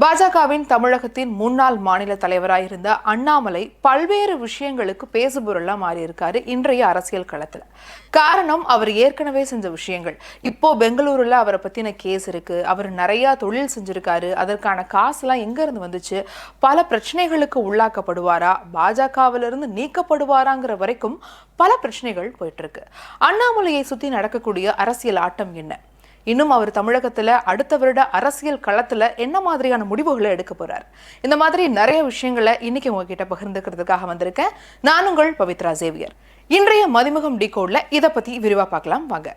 பாஜகவின் தமிழகத்தின் முன்னாள் மாநில தலைவராயிருந்த அண்ணாமலை பல்வேறு விஷயங்களுக்கு பேசுபொருளாக மாறியிருக்காரு இன்றைய அரசியல் களத்தில். காரணம் அவர் ஏற்கனவே செஞ்ச விஷயங்கள். இப்போ பெங்களூரில் அவரை பற்றின கேஸ் இருக்கு. அவர் நிறையா தொழில் செஞ்சிருக்காரு. அதற்கான காசுலாம் எங்கேருந்து வந்துச்சு? பல பிரச்சனைகளுக்கு உள்ளாக்கப்படுவாரா? பாஜகவிலிருந்து நீக்கப்படுவாராங்கிற வரைக்கும் பல பிரச்சனைகள் போயிட்டு இருக்கு. அண்ணாமலையை சுற்றி நடக்கக்கூடிய அரசியல் ஆட்டம் என்ன? இன்னும் அவர் தமிழகத்துல அடுத்த வருட அரசியல் களத்துல என்ன மாதிரியான முடிவுகளை எடுக்க போறார்? இந்த மாதிரி நிறைய விஷயங்களை இன்னைக்கு உங்ககிட்ட பகிர்ந்துக்கிறதுக்காக வந்திருக்கேன். நான் உங்கள் பவித்ரா சேவியர். இன்றைய மதிமுகம் டி கோட்ல இதை பத்தி விரிவா பார்க்கலாம். வாங்க.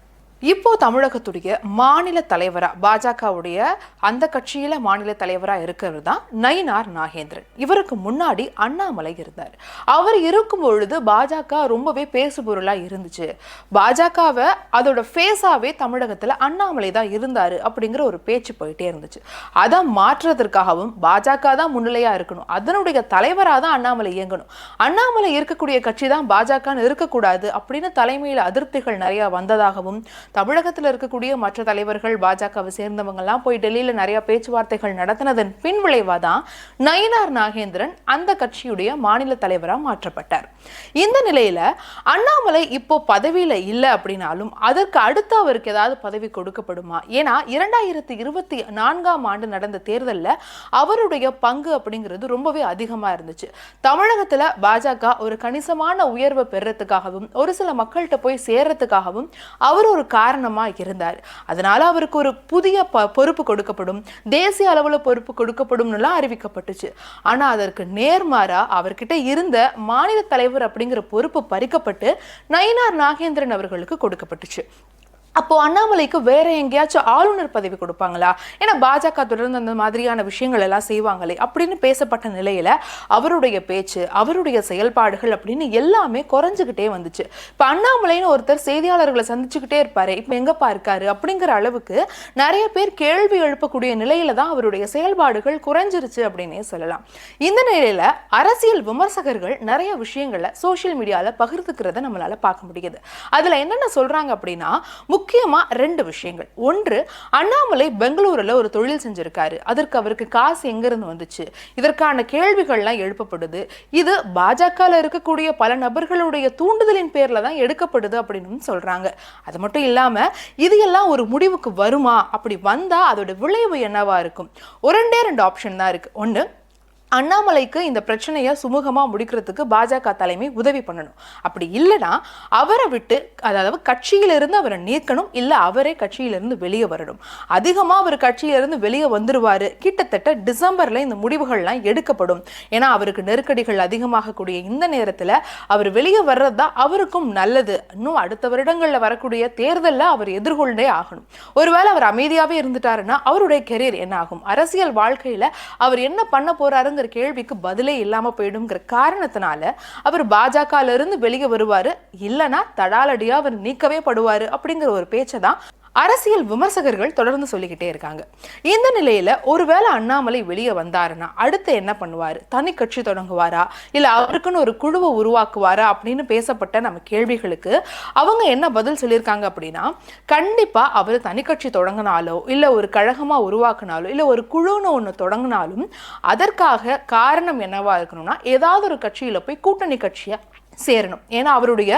இப்போ தமிழகத்துடைய மாநில தலைவராக பாஜகவுடைய அந்த கட்சியில் மாநில தலைவராக இருக்கிறது தான் நயினார் நாகேந்திரன். இவருக்கு முன்னாடி அண்ணாமலை இருந்தார். அவர் இருக்கும் பொழுது பாஜக ரொம்பவே பேசுபொருளாக இருந்துச்சு. பாஜகவை அதோட ஃபேஸாகவே தமிழகத்தில் அண்ணாமலை தான் இருந்தார் அப்படிங்கிற ஒரு பேச்சு போயிட்டே இருந்துச்சு. அதை மாற்றுறதற்காகவும் பாஜக தான் முன்னிலையாக இருக்கணும். அதனுடைய தலைவராக தான் அண்ணாமலை இயங்கணும். அண்ணாமலை இருக்கக்கூடிய கட்சி தான் பாஜகன்னு இருக்கக்கூடாது அப்படின்னு தலைமையில் அதிருப்திகள் நிறையா வந்ததாகவும் தமிழகத்தில் இருக்கக்கூடிய மற்ற தலைவர்கள் பாஜகவை சேர்ந்தவங்கெல்லாம் போய் டெல்லியில் நிறைய பேச்சுவார்த்தைகள் நடத்தினதன் பின் விளைவாக தான் நயினார் நாகேந்திரன் அந்த கட்சியுடைய மாநில தலைவராக மாற்றப்பட்டார். இந்த நிலையில அண்ணாமலை இப்போ பதவியில் இல்லை அப்படின்னாலும் அதற்கு அடுத்து அவருக்கு ஏதாவது பதவி கொடுக்கப்படுமா? ஏன்னா இரண்டாயிரத்தி இருபத்தி நான்காம் ஆண்டு நடந்த தேர்தலில் அவருடைய பங்கு அப்படிங்கிறது ரொம்பவே அதிகமாக இருந்துச்சு. தமிழகத்தில் பாஜக ஒரு கணிசமான உயர்வை பெறத்துக்காகவும் ஒரு சில மக்கள்கிட்ட போய் சேர்றதுக்காகவும் அவர் ஒரு காரணமா இருந்தார். அதனால அவருக்கு ஒரு புதிய ப- பொறுப்பு கொடுக்கப்படும் தேசிய அளவில் பொறுப்பு கொடுக்கப்படும்னுலாம் அறிவிக்கப்பட்டுச்சு. ஆனால் அதற்கு நேர்மாறா அவர்கிட்ட இருந்த மாநில தலைவர் அப்படிங்கிற பொறுப்பு பறிக்கப்பட்டு நயினார் நாகேந்திரன் அவர்களுக்கு கொடுக்கப்பட்டுச்சு. அப்போ அண்ணாமலைக்கு வேற எங்கேயாச்சும் ஆளுநர் பதவி கொடுப்பாங்களா? ஏன்னா பாஜக தொடர்ந்து அந்த மாதிரியான விஷயங்கள் எல்லாம் செய்வாங்களே அப்படின்னு பேசப்பட்ட நிலையில அவருடைய பேச்சு அவருடைய செயல்பாடுகள் அப்படின்னு எல்லாமே குறைஞ்சுக்கிட்டே வந்துச்சு. இப்போ அண்ணாமலைன்னு ஒருத்தர் செய்தியாளர்களை சந்திச்சுக்கிட்டே இருப்பாரு. இப்போ எங்கப்பா இருக்காரு? அப்படிங்கிற அளவுக்கு நிறைய பேர் கேள்வி எழுப்பக்கூடிய நிலையில தான் அவருடைய செயல்பாடுகள் குறைஞ்சிருச்சு அப்படின்னே சொல்லலாம். இந்த நிலையில அரசியல் விமர்சகர்கள் நிறைய விஷயங்களை சோஷியல் மீடியால பகிர்ந்துக்கிறத நம்மளால பார்க்க முடியுது. அதுல என்னென்ன சொல்றாங்க அப்படின்னா முக்கியமாக ரெண்டு விஷயங்கள். ஒன்று அண்ணாமலை பெங்களூரில் ஒரு தொழில் செஞ்சுருக்காரு. அதற்கு அவருக்கு காசு எங்கேருந்து வந்துச்சு? இதற்கான கேள்விகள்லாம் எழுப்பப்படுது. இது பாஜகவில் இருக்கக்கூடிய பல நபர்களுடைய தூண்டுதலின் பேரில் தான் எடுக்கப்படுது அப்படின்னு சொல்கிறாங்க அது மட்டும் இல்லாமல் இது எல்லாம் ஒரு முடிவுக்கு வருமா? அப்படி வந்தால் அதோட விளைவு என்னவா இருக்கும்? ஒரு ரெண்டே ரெண்டு ஆப்ஷன் தான் இருக்குது ஒன்று அண்ணாமலைக்கு இந்த பிரச்சனையை சுமூகமாக முடிக்கிறதுக்கு பாஜக தலைமை உதவி பண்ணணும். அப்படி இல்லைன்னா அவரை விட்டு அதாவது கட்சியிலிருந்து அவரை நீக்கணும் இல்லை அவரே கட்சியிலிருந்து வெளியே வரணும். அதிகமாக அவர் கட்சியிலிருந்து வெளியே வந்துருவார். கிட்டத்தட்ட டிசம்பரில் இந்த முடிவுகள்லாம் எடுக்கப்படும். ஏன்னா அவருக்கு நெருக்கடிகள் அதிகமாகக்கூடிய இந்த நேரத்தில் அவர் வெளியே வர்றது தான் அவருக்கும் நல்லது. இன்னும் அடுத்த வருடங்களில் வரக்கூடிய தேர்தலில் அவர் எதிர்கொண்டே ஆகணும். ஒருவேளை அவர் அமைதியாகவே இருந்துட்டாருன்னா அவருடைய கெரியர் என்ன ஆகும்? அரசியல் வாழ்க்கையில் அவர் என்ன பண்ண அப்படிங்கிற கேள்விக்கு பதிலே இல்லாம போயிடுங்கிற காரணத்தினால அவர் பாஜகலேருந்து வெளியே வருவார். இல்லைனா தடாலடியா அவர் நீக்கவே படுவார் அப்படிங்கிற ஒரு பேச்சை தான் அரசியல் விமர்சகர்கள் தொடர்ந்து சொல்லிக்கிட்டே இருக்காங்க. இந்த நிலையில ஒருவேளை அண்ணாமலை வெளியே வந்தாருன்னா அடுத்து என்ன பண்ணுவார்? தனி கட்சி தொடங்குவாரா? இல்ல அவருக்குன்னு ஒரு குழுவை உருவாக்குவாரா? அப்படின்னு பேசப்பட்ட நம்ம கேள்விகளுக்கு அவங்க என்ன பதில் சொல்லியிருக்காங்க அப்படின்னா கண்டிப்பா அவர் தனி கட்சி தொடங்கினாலோ இல்ல ஒரு கழகமா உருவாக்குனாலோ இல்ல ஒரு குழுன்னு ஒன்று தொடங்கினாலும் அதற்காக காரணம் என்னவா இருக்கணும்னா ஏதாவது ஒரு கட்சியில போய் கூட்டணி கட்சியை சேரணும். ஏன்னா அவருடைய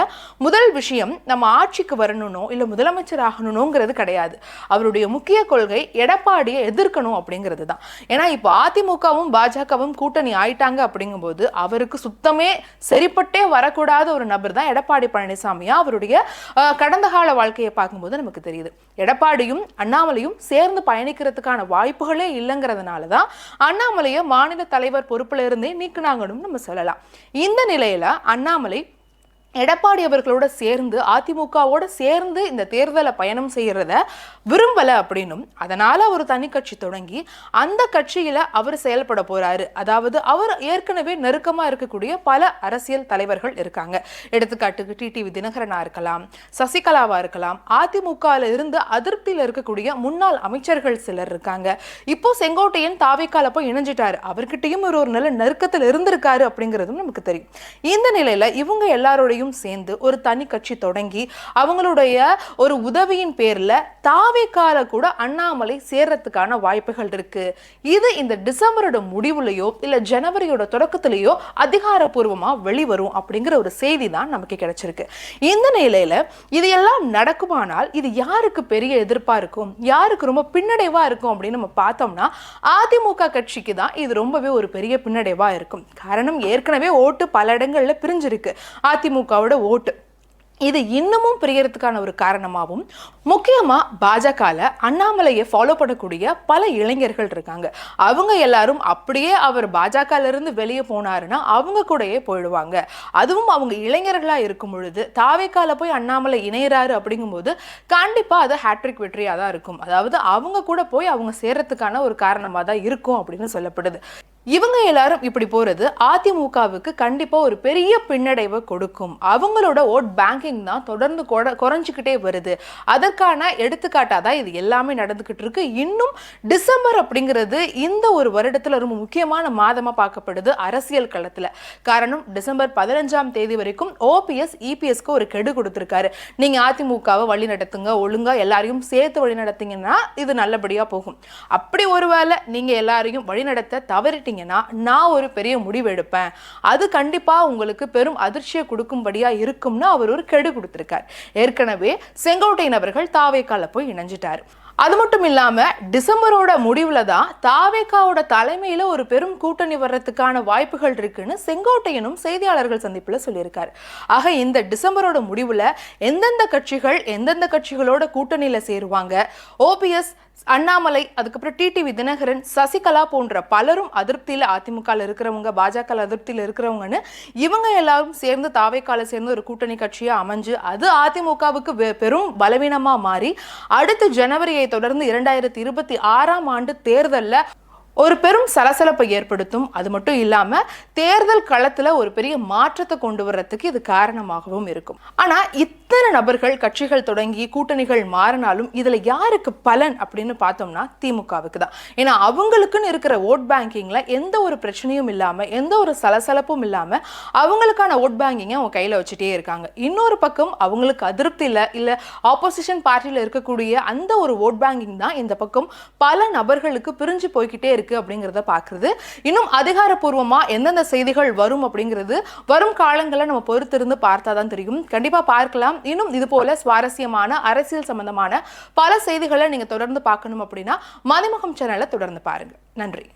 முதல் விஷயம் நம்ம ஆட்சிக்கு வரணுனோ இல்லை முதலமைச்சர் ஆகணுங்கிறது கிடையாது. அவருடைய முக்கிய கொள்கை எடப்பாடியை எதிர்க்கணும் அப்படிங்கிறது தான். ஏன்னா இப்போ அதிமுகவும் பாஜகவும் கூட்டணி ஆயிட்டாங்க அப்படிங்கும்போது அவருக்கு சுத்தமே சரிப்பட்டே வரக்கூடாத ஒரு நபர் தான் எடப்பாடி பழனிசாமியா அவருடைய கடந்த கால வாழ்க்கையை பார்க்கும்போது நமக்கு தெரியுது. எடப்பாடியும் அண்ணாமலையும் சேர்ந்து பயணிக்கிறதுக்கான வாய்ப்புகளே இல்லைங்கிறதுனால தான் அண்ணாமலையை மாநில தலைவர் பொறுப்பில் இருந்தே நீக்கினாங்கன்னு நம்ம சொல்லலாம். இந்த நிலையில் அண்ணாமலை எடப்பாடி அவர்களோட சேர்ந்து அதிமுகவோட சேர்ந்து இந்த தேர்தலை பயணம் செய்கிறத விரும்பலை அப்படின்னும் அதனால் அவர் தனி கட்சி தொடங்கி அந்த கட்சியில் அவர் செயல்பட போகிறாரு அதாவது அவர் ஏற்கனவே நெருக்கமாக இருக்கக்கூடிய பல அரசியல் தலைவர்கள் இருக்காங்க. எடுத்துக்காட்டுக்கு டிடிவி தினகரனாக இருக்கலாம் சசிகலாவாக இருக்கலாம் அதிமுகவில் இருந்து அதிருப்தியில் இருக்கக்கூடிய முன்னாள் அமைச்சர்கள் சிலர் இருக்காங்க. இப்போ செங்கோட்டையன் தாவைக்கால போய் இணைஞ்சிட்டாரு. அவர்கிட்டையும் ஒரு ஒரு நல்ல நெருக்கத்தில் இருந்திருக்காரு அப்படிங்கிறதும் நமக்கு தெரியும். இந்த நிலையில் இவங்க எல்லாரோடையும் சேர்ந்து ஒரு தனி கட்சி தொடங்கி அவங்களுடைய ஒரு உதவியின் பேரில் தாவேக்கால கூட அண்ணாமலை சேர்றதுக்கான வாய்ப்புகள் இருக்கு. இது இந்த டிசம்பரோட முடிவுலையோ இல்லை ஜனவரியோட தொடக்கத்திலேயோ அதிகாரப்பூர்வமாக வெளிவரும் அப்படிங்கிற ஒரு செய்தி தான் நமக்கு கிடைச்சிருக்கு. இந்த நிலையில இது எல்லாம் நடக்குமானால் இது யாருக்கு பெரிய எதிர்ப்பா இருக்கும்? யாருக்கு ரொம்ப பின்னடைவா இருக்கும் அப்படின்னு நம்ம பார்த்தோம்னா அதிமுக கட்சிக்கு தான் இது ரொம்பவே ஒரு பெரிய பின்னடைவா இருக்கும். காரணம் ஏற்கனவே ஓட்டு பல இடங்கள்ல பிரிஞ்சிருக்கு. அதிமுக திமுகவோட ஓட்டு. இது இன்னமும் பிரியறதுக்கான ஒரு காரணமாகவும் முக்கியமாக பாஜகவில் அண்ணாமலையை ஃபாலோ பண்ணக்கூடிய பல இளைஞர்கள் இருக்காங்க. அவங்க எல்லாரும் அப்படியே அவர் பாஜகலேருந்து வெளியே போனாருன்னா அவங்க கூடயே போயிடுவாங்க. அதுவும் அவங்க இளைஞர்களாக இருக்கும் பொழுது தாவேக்கால போய் அண்ணாமலை இணையறாரு அப்படிங்கும்போது கண்டிப்பாக அது ஹேட்ரிக் வெற்றியாக தான் இருக்கும். அதாவது அவங்க கூட போய் அவங்க சேர்றதுக்கான ஒரு காரணமாக தான் இருக்கும் அப்படின்னு சொல்லப்படுது. இவங்க எல்லாரும் இப்படி போகிறது அதிமுகவுக்கு கண்டிப்பாக ஒரு பெரிய பின்னடைவை கொடுக்கும். அவங்களோட ஓட் பேங்கிங் தான் தொடர்ந்து கொட- வருது. அதற்கான எடுத்துக்காட்டாக தான் இது எல்லாமே நடந்துக்கிட்டு இருக்கு. இன்னும் டிசம்பர் அப்படிங்கிறது இந்த ஒரு வருடத்தில் ரொம்ப முக்கியமான மாதமாக பார்க்கப்படுது அரசியல் களத்தில். காரணம் டிசம்பர் பதினஞ்சாம் தேதி வரைக்கும் ஓபிஎஸ் இபிஎஸ்க்கு ஒரு கெடு கொடுத்துருக்காரு. நீங்கள் அதிமுகவை வழி நடத்துங்க ஒழுங்காக எல்லாரையும் சேர்த்து வழி நடத்திங்கன்னா இது நல்லபடியாக போகும். அப்படி ஒருவேளை நீங்கள் எல்லாரையும் வழிநடத்த தவறிட்டீங்கன்னா நான் ஒரு பெரிய முடிவு எடுப்பேன். அது கண்டிப்பா உங்களுக்கு பெரும் அதிர்ச்சியை கொடுக்கும்படியாக இருக்கும்னு அவர் ஒரு கெடு கொடுத்துருக்கார். ஏற்கனவே செங்கோட்டையன் அவர்கள் தாவேக்கால போய் இணைஞ்சிட்டார். அது மட்டும் இல்லாம டிசம்பரோட முடிவுல தான் தாவேக்காவோட தலைமையில ஒரு பெரும் கூட்டணி வர்றதுக்கான வாய்ப்புகள் இருக்குன்னு செங்கோட்டையனும் செய்தியாளர்கள் சந்திப்புல சொல்லியிருக்காரு. ஆக இந்த டிசம்பரோட முடிவுல எந்தெந்த கட்சிகள் எந்தெந்த கட்சிகளோட கூட்டணியில சேருவாங்க? ஓபிஎஸ் அண்ணாமலை அதுக்கப்புறம் டிடிவி தினகரன் சசிகலா போன்ற பலரும் அதிருப்தியில் அதிமுகவில் இருக்கிறவங்க பாஜக அதிருப்தியில் இருக்கிறவங்கன்னு இவங்க எல்லாரும் சேர்ந்து தாவைக்கால சேர்ந்து ஒரு கூட்டணி கட்சியாக அமைஞ்சு அது அதிமுகவுக்கு பெரும் பலவீனமாக மாறி அடுத்து ஜனவரியை தொடர்ந்து இரண்டாயிரத்தி இருபத்தி ஆறாம் ஆண்டு தேர்தலில் ஒரு பெரும் சலசலப்பை ஏற்படுத்தும். அது மட்டும் இல்லாமல் தேர்தல் களத்தில் ஒரு பெரிய மாற்றத்தை கொண்டு வர்றதுக்கு இது காரணமாகவும் இருக்கும். ஆனால் இத்தனை நபர்கள் கட்சிகள் தொடங்கி கூட்டணிகள் மாறினாலும் இதில் யாருக்கு பலன் அப்படின்னு பார்த்தோம்னா திமுகவுக்கு தான். ஏன்னா அவங்களுக்குன்னு இருக்கிற ஓட் பேங்கிங்கில் எந்த ஒரு பிரச்சனையும் இல்லாமல் எந்த ஒரு சலசலப்பும் இல்லாமல் அவங்களுக்கான ஓட் பேங்கிங்கை அவங்க கையில் வச்சுட்டே இருக்காங்க. இன்னொரு பக்கம் அவங்களுக்கு அதிருப்தி இல்லை ஆப்போசிஷன் பார்ட்டியில் இருக்கக்கூடிய அந்த ஒரு ஓட் பேங்கிங் தான் இந்த பக்கம் பல நபர்களுக்கு பிரிஞ்சு போய்கிட்டே இருக்கு. அப்படிங்கிறத பார்க்குறது. இன்னும் அதிகாரப்பூர்வமாக எந்தெந்த செய்திகள் வரும் அப்படிங்கிறது வரும் காலங்களில் நம்ம பொறுத்திருந்து பார்த்தா தான் தெரியும். கண்டிப்பா பார்க்கலாம். இன்னும் இது போல சுவாரஸ்யமான அரசியல் சம்பந்தமான பல செய்திகளை நீங்க தொடர்ந்து பார்க்கணும் அப்படின்னா மதிமுகம் சேனலை தொடர்ந்து பாருங்க. நன்றி.